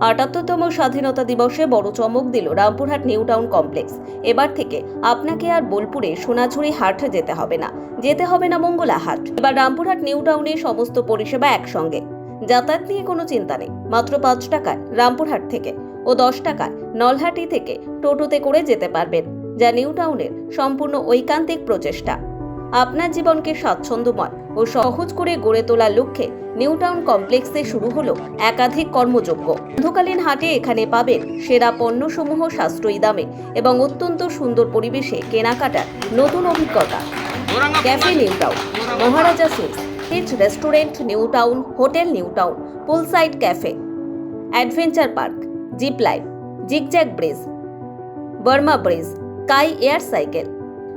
আটাত্তরতম স্বাধীনতা দিবসে বড় চমক দিল রামপুরহাট নিউ টাউন কমপ্লেক্স। এবার থেকে আপনাকে আর বোলপুরে সোনাঝুরি হাট যেতে হবে না। যেতে হবে না মঙ্গলা হাট। এবার রামপুরহাট নিউ টাউনে সমস্ত পরিষেবা একসঙ্গে। যাতায়াত নিয়ে কোনো চিন্তা নেই। মাত্র পাঁচ টাকায় রামপুরহাট থেকে ও দশ টাকায় নলহাটি থেকে টোটোতে করে যেতে পারবেন, যা নিউ টাউনের সম্পূর্ণ ঐকান্তিক প্রচেষ্টা। আপনার জীবনকে স্বাচ্ছন্দ্যময় ও সহজ করে গড়ে তোলার লক্ষ্যে নিউটাউন কমপ্লেক্সে শুরু হলো একাধিক কর্মযোগ্য বন্ধকালীন হাটে এখানে পাবেন সেরা পণ্যসমূহ সাশ্রয়ী দামে এবং অত্যন্ত সুন্দর পরিবেশে কেনাকাটার নতুন অভিজ্ঞতা। Cafe New Town, Maharaja sweets, hit restaurant New Town, hotel New Town pool side cafe, adventure park, zip line zigzag bridge, Burma bridge, sky air cycle,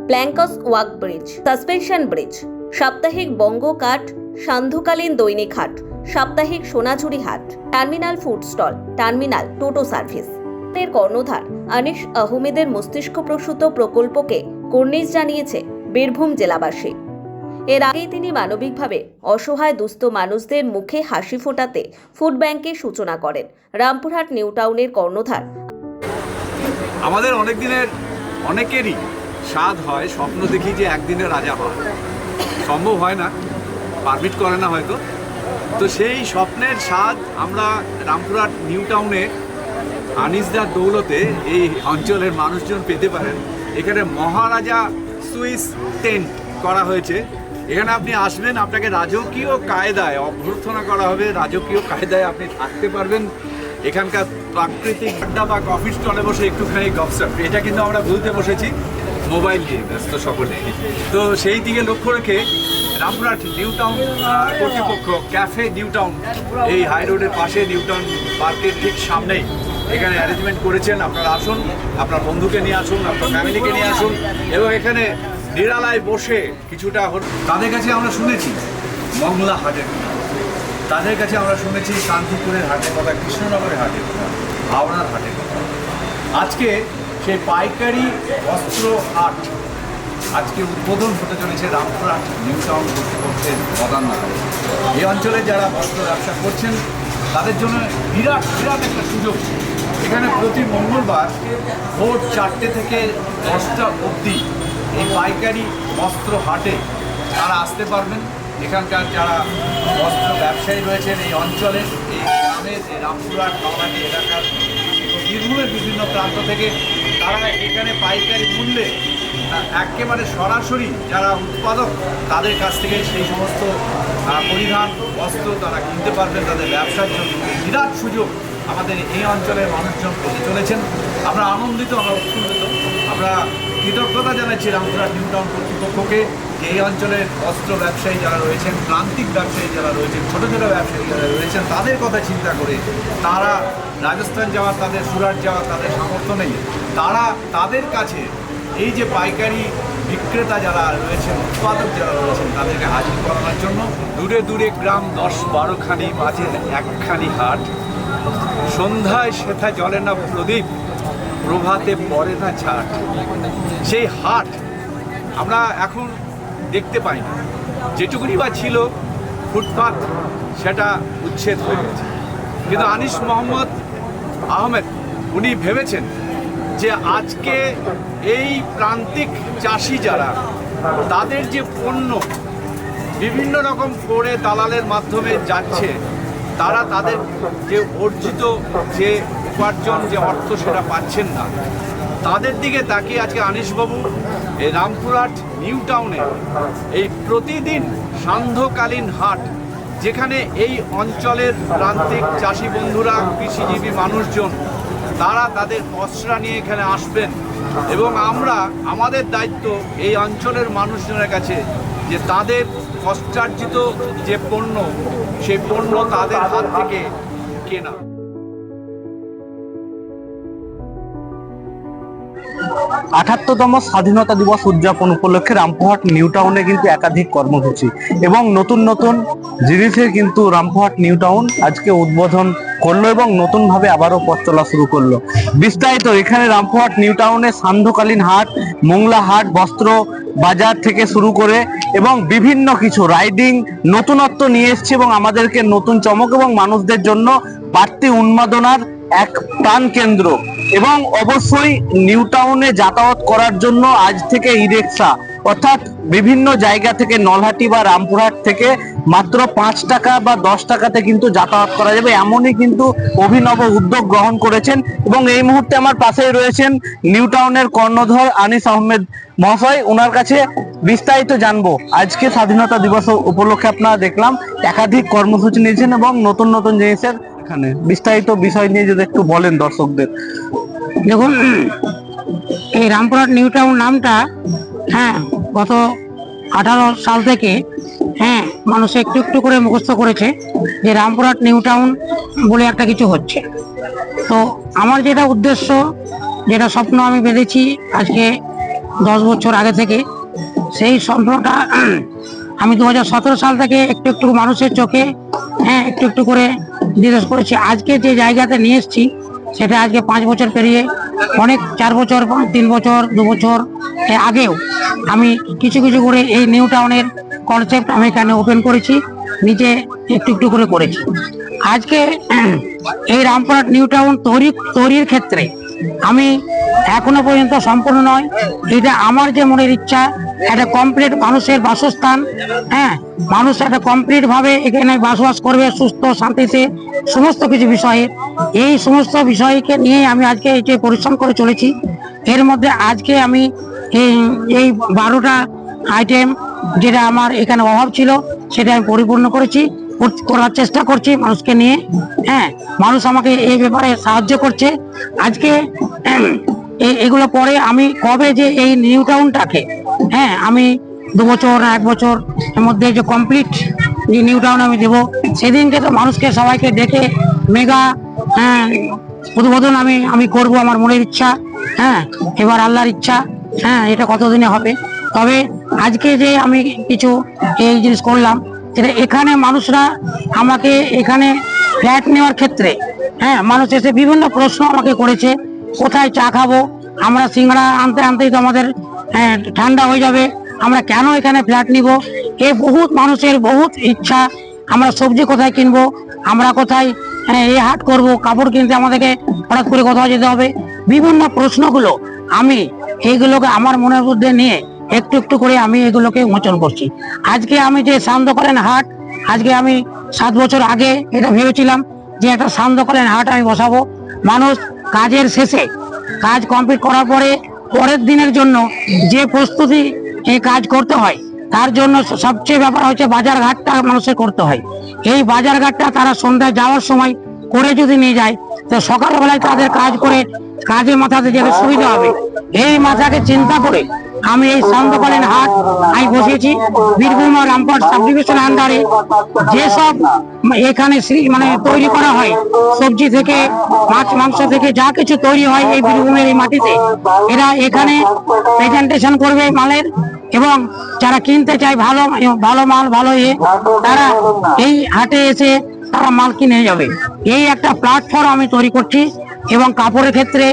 planks walk bridge, suspension bridge সাপ্তাহিক বঙ্গ কাঠ সান্ধ্যকালীন দৈনিক হাট, সাপ্তাহিক সোনাঝুরি হাট, terminal food stall, terminal toto service. এর কর্ণধার আনিস আহমেদের মস্তিষ্কপ্রসূত প্রকল্পকে কর্নিশ জানিয়েছে বীরভূম জেলাবাসী। এর আগেই তিনি মানবিকভাবে অসহায় দুস্থ মানুষদের মুখে হাসি ফোটাতে ফুড ব্যাংকের সূচনা করেন। রামপুরহাট নিউ টাউনের কর্ণধার আমাদের অনেক দিনের, অনেকেরই স্বাদ হয় স্বপ্ন দেখি যে একদিনে রাজা হয় সম্ভব হয় না পারমিট করে না হয়তো। তো সেই স্বপ্নের স্বাদ আমরা রামপুরহাট নিউ টাউনে, আনিসদার দৌলতে এই অঞ্চলের মানুষজন পেতে পারেন। এখানে মহারাজা সুইস টেন্ট করা হয়েছে। এখানে আপনি আসবেন, আপনাকে রাজকীয় কায়দায় অভ্যর্থনা করা হবে। রাজকীয় কায়দায় আপনি থাকতে পারবেন। এখানকার প্রাকৃতিক আড্ডা বা কফি স্টলে বসে একটুখানি গপসপ। এটা কিন্তু আমরা বলতে বসেছি। মোবাইল নিয়ে ব্যস্ত সকলে। তো সেই দিকে লক্ষ্য রেখে রামপুরহাট নিউ টাউন কর্তৃপক্ষ ক্যাফে নিউ টাউন এই হাই রোডের পাশে নিউ টাউন পার্কের ঠিক সামনেই এখানে অ্যারেঞ্জমেন্ট করেছেন। আপনারা আসুন, আপনার বন্ধুকে নিয়ে আসুন, আপনার ফ্যামিলিকে নিয়ে আসুন এবং এখানে নিরালায় বসে কিছুটা তাদের কাছে আমরা শুনেছি, মংলা হাটের তাদের কাছে আমরা শুনেছি শান্তিপুরের হাটের কথা, কৃষ্ণনগরের হাটের কথা, হাওড়ার হাটের কথা। আজকে সেই পাইকারি বস্ত্র হাট আজকে উদ্বোধন হতে চলেছে রামপুরহাট নিউ টাউন কর্তৃপক্ষের বদান্নাতে এই অঞ্চলে যারা বস্ত্র ব্যবসা করছেন, তাদের জন্য বিরাট বিরাট একটা সুযোগ। এখানে প্রতি মঙ্গলবার ভোর চারটে থেকে দশটা অবধি এই পাইকারি বস্ত্র হাটে তারা আসতে পারবেন। এখানকার যারা বস্ত্র ব্যবসায়ী রয়েছেন এই অঞ্চলের এই গ্রামের এই রামপুরহাট নওগাঁটি এলাকার বীরভূমের বিভিন্ন প্রান্ত থেকে তারা এখানে পাইকারি মূল্যে একেবারে সরাসরি যারা উৎপাদক, তাদের কাছ থেকে সেই সমস্ত পরিধান বস্ত্র তারা কিনতে পারবেন, তাদের ব্যবসার জন্য। বিরাট সুযোগ আমাদের এই অঞ্চলের মানুষজন পেতে চলেছেন। আমরা আনন্দিত, আমরা উৎফুল্লিত। আমরা কৃতজ্ঞতা জানাচ্ছি রামপুরহাট নিউ টাউন কর্তৃপক্ষকে যে এই অঞ্চলের বস্ত্র ব্যবসায়ী যারা রয়েছেন, প্রান্তিক ব্যবসায়ী যারা রয়েছেন, ছোটো ছোটো ব্যবসায়ী যারা রয়েছেন, তাদের কথা চিন্তা করে তারা রাজস্থান যাওয়ার, তাদের সুরাট যাওয়ার তাদের সামর্থ্য নেই। তারা তাদের কাছে এই যে পাইকারি বিক্রেতা যারা রয়েছেন, উৎপাদক যারা রয়েছেন, তাদেরকে হাজির করানোর জন্য দূরে দূরে গ্রাম দশ বারোখানি মাঝে একখানি হাট। সন্ধ্যায় সেথা জলে না প্রদীপ। প্রভাতে পড়ে না ছাট সেই হাট আমরা এখন দেখতে পাই না যেটুকুনি বা ছিল ফুটপাত, সেটা উচ্ছেদ হয়ে গেছে। কিন্তু আনিস মোহাম্মদ আহমেদ, উনি ভেবেছেন যে আজকে এই প্রান্তিক চাষি যারা, তাদের যে পণ্য বিভিন্ন রকম করে দালালের মাধ্যমে যাচ্ছে, তারা তাদের যে অর্জিত যে উপার্জন যে অর্থ সেটা পাচ্ছেন না। তাদের দিকে তাকিয়ে আজকে আনিসবাবু এই রামপুরহাট, নিউ টাউনে এই প্রতিদিন সান্ধ্যকালীন হাট, যেখানে এই অঞ্চলের প্রান্তিক চাষি বন্ধুরা, কৃষিজীবী মানুষজন, তারা তাদের পসরা নিয়ে এখানে আসবেন এবং আমরা, আমাদের দায়িত্ব এই অঞ্চলের মানুষজনের কাছে যে তাদের কষ্টার্জিত যে পণ্য, সেই পণ্য তাদের হাত থেকে কেনা। আঠাত্তরতম স্বাধীনতা দিবস উদযাপন উপলক্ষে রামপুরহাট নিউ টাউনে কিন্তু একাধিক কর্মসূচি এবং নতুন নতুন জিনিসের কিন্তু রামপুরহাট নিউ টাউন আজকে উদ্বোধন করল এবং নতুন ভাবে আবারও পথ চলা শুরু করল। বিস্তারিত, এখানে রামপুরহাট নিউ টাউনে সান্ধ্যকালীন হাট, মোংলা হাট, বস্ত্র বাজার থেকে শুরু করে এবং বিভিন্ন কিছু রাইডিং, নতুনত্ব নিয়ে এসছে এবং আমাদেরকে নতুন চমক এবং মানুষদের জন্য বাড়তি উন্মাদনার এক প্রাণ কেন্দ্র এবং অবশ্যই নিউ টাউনে যাতায়াত করার জন্য আজ থেকে ই রিক্সা অর্থাৎ বিভিন্ন জায়গা থেকে নলহাটি বা রামপুরহাট থেকে মাত্র পাঁচ টাকা বা দশ টাকাতে কিন্তু যাতায়াত করা যাবে। এমনই কিন্তু অভিনব উদ্যোগ গ্রহণ করেছেন এবং এই মুহূর্তে আমার পাশেই রয়েছেন নিউ টাউনের কর্ণধর আনিস আহমেদ মহাশয়। ওনার কাছে বিস্তারিত জানব। আজকে স্বাধীনতা দিবস উপলক্ষে আপনারা দেখলাম, একাধিক কর্মসূচি নিয়েছেন এবং নতুন নতুন জিনিসের এখানে। বিস্তারিত বিষয় নিয়ে যদি একটু বলেন দর্শকদের। দেখুন, এই রামপুরহাট নিউ টাউন নামটা হ্যাঁ গত আঠারো সাল থেকে হ্যাঁ মানুষ একটু একটু করে মুখস্থ করেছে যে রামপুরহাট নিউ টাউন বলে একটা কিছু হচ্ছে। তো আমার যেটা উদ্দেশ্য, যেটা স্বপ্ন আমি বেঁধেছি আজকে দশ বছর আগে থেকে, সেই স্বপ্নটা আমি দু হাজার সতেরো সাল থেকে একটু একটু মানুষের চোখে হ্যাঁ একটু একটু করে নির্দেশ করেছি। আজকে যে জায়গাতে নিয়ে এসেছি, সেটা আজকে পাঁচ বছর পেরিয়ে, অনেক চার বছর, তিন বছর, দু বছর আগেও আমি কিছু কিছু করে এই নিউ টাউনের কনসেপ্ট আমি এখানে ওপেন করেছি, নিজে একটু একটু করে করেছি। আজকে এই রামপুরহাট নিউ টাউন তৈরি, তৈরির ক্ষেত্রে আমি এখনও পর্যন্ত সম্পূর্ণ নয়। এটা আমার যে মনের ইচ্ছা একটা কমপ্লিট মানুষের বাসস্থান হ্যাঁ? মানুষ একটা কমপ্লিট ভাবে এখানে বাসবাস করবে, সুস্থ, শান্তিতে, সমস্ত কিছু বিষয়ে। এই সমস্ত বিষয়কে নিয়ে আমি আজকে যে পরিশ্রম করে চলেছি। এর মধ্যে আজকে আমি এই বারোটা আইটেম যেটা আমার এখানে অভাব ছিল, সেটা আমি পরিপূর্ণ করেছি করার চেষ্টা করছি মানুষকে নিয়ে হ্যাঁ? মানুষ আমাকে এই ব্যাপারে সাহায্য করছে। আজকে এগুলো পরে আমি কবে যে এই নিউ টাউনটাকে হ্যাঁ আমি দু বছর এক বছর এর মধ্যে যে কমপ্লিট যে নিউ টাউন আমি দেবো, সেদিনকে তো মানুষকে সবাইকে দেখে মেগা হ্যাঁ উদ্বোধন আমি আমি করব আমার মনের ইচ্ছা হ্যাঁ এবার আল্লাহর ইচ্ছা হ্যাঁ এটা কতদিনে হবে? তবে আজকে যে আমি কিছু এই জিনিস করলাম, সেটা এখানে মানুষরা আমাকে এখানে ফ্ল্যাট নেওয়ার ক্ষেত্রে হ্যাঁ মানুষ এসে বিভিন্ন প্রশ্ন আমাকে করেছে, কোথায় চা খাব, আমরা সিঙ্গাড়া আনতে, আনতেই তো আমাদের ঠান্ডা হয়ে যাবে। আমরা কেন এখানে ফ্ল্যাট নিব? এ বহুত মানুষের বহুত ইচ্ছা। আমরা সবজি কোথায় কিনবো? আমরা কোথায় হ্যাঁ, এই হাট করব কাপড় কিনতে আমাদেরকে হঠাৎ করে কোথাও যেতে হবে? বিভিন্ন প্রশ্নগুলো আমি এইগুলোকে আমার মনের মধ্যে নিয়ে একটু একটু করে আমি এগুলোকে মোচন করছি। আজকে আমি যে সান্ধ্যকালীন হাট আজকে আমি সাত বছর আগে এটা ভেবেছিলাম যে একটা সান্ধ্যকালীন হাট আমি বসাবো। মানুষ কাজের শেষে কাজ কমপ্লিট করার পরে পরের দিনের জন্য যে প্রস্তুতি এই কাজ করতে হয়, তার জন্য সবচেয়ে ব্যাপার হচ্ছে বাজার ঘাটটা মানুষের করতে হয়। এই বাজার ঘাটটা তারা সন্ধ্যায় যাওয়ার সময় করে যদি নিয়ে যায়, তো সকালবেলায় তাদের কাজ করে কাজে মাথাতে যেতে সুবিধা হবে। এই মাথাকে চিন্তা করে আমি এই সান্ধ্যকালীন হাট আমি বসিয়েছি বীরভূম ও রামপুরহাট সাব ডিভিশন আন্ডারে যেসব এখানে মানে তৈরি করা হয়, সবজি থেকে, মাছ, মাংস থেকে যা কিছু তৈরি হয় এই বীরভূমের এই মাটিতে, এরা এখানে প্রেজেন্টেশন করবে মালের এবং যারা কিনতে চায় ভালো ভালো মাল, ভালো ইয়ে তারা এই হাটে এসে তারা মাল কিনে যাবে এই একটা প্ল্যাটফর্ম আমি তৈরি করছি এবং কাপড়ের ক্ষেত্রে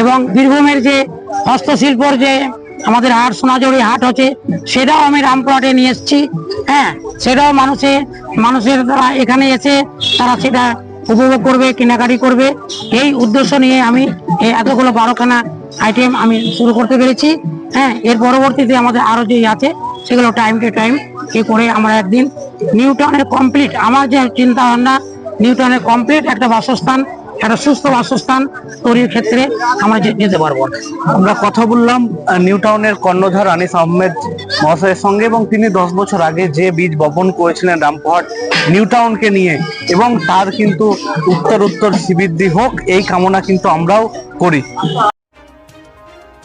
এবং বীরভূমের যে হস্তশিল্পর যে আমাদের হাট সোনাঝুরি হাট হচ্ছে, সেটাও আমি রামপুরহাটে নিয়ে এসেছি। হ্যাঁ সেটাও মানুষে, মানুষের দ্বারা এখানে এসে তারা সেটা উপভোগ করবে, কেনাকাটি করবে। এই উদ্দেশ্য নিয়ে আমি এতগুলো বারোখানা আইটেম আমি শুরু করতে পেরেছি। হ্যাঁ এর পরবর্তীতে আমাদের আরও যে আছে, সেগুলো টাইম টু টাইম এ করে আমরা একদিন নিউটনের কমপ্লিট আমার যে চিন্তা ভাবনা নিউটনের কমপ্লিট একটা বাসস্থান একটা সুস্থ বাসস্থান তৈরির ক্ষেত্রে আমরা যেতে পারব। আমরা কথা বললাম নিউ টাউনের কর্ণধার আনিস আহমেদ মহাশয়ের সঙ্গে এবং তিনি দশ বছর আগে যে বীজ বপন করেছিলেন রামপুরহাট নিউ টাউনকে নিয়ে এবং তার কিন্তু উত্তর উত্তর শ্রীবৃদ্ধি হোক, এই কামনা কিন্তু আমরাও করি।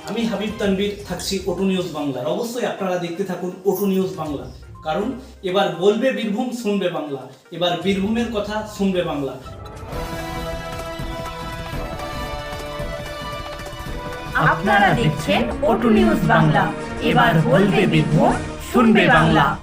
আমি হাবিব তানভীর থাকছি ওটু নিউজ বাংলার। অবশ্যই আপনারা দেখতে থাকুন ওটু নিউজ বাংলা। কারণ এবার বলবে বীরভূম, শুনবে বাংলা। এবার বীরভূমের কথা, শুনবে বাংলা। আপনারা দেখছেন ওটু নিউজ বাংলা। এবার বলবে বীরভূম শুনবে বাংলা।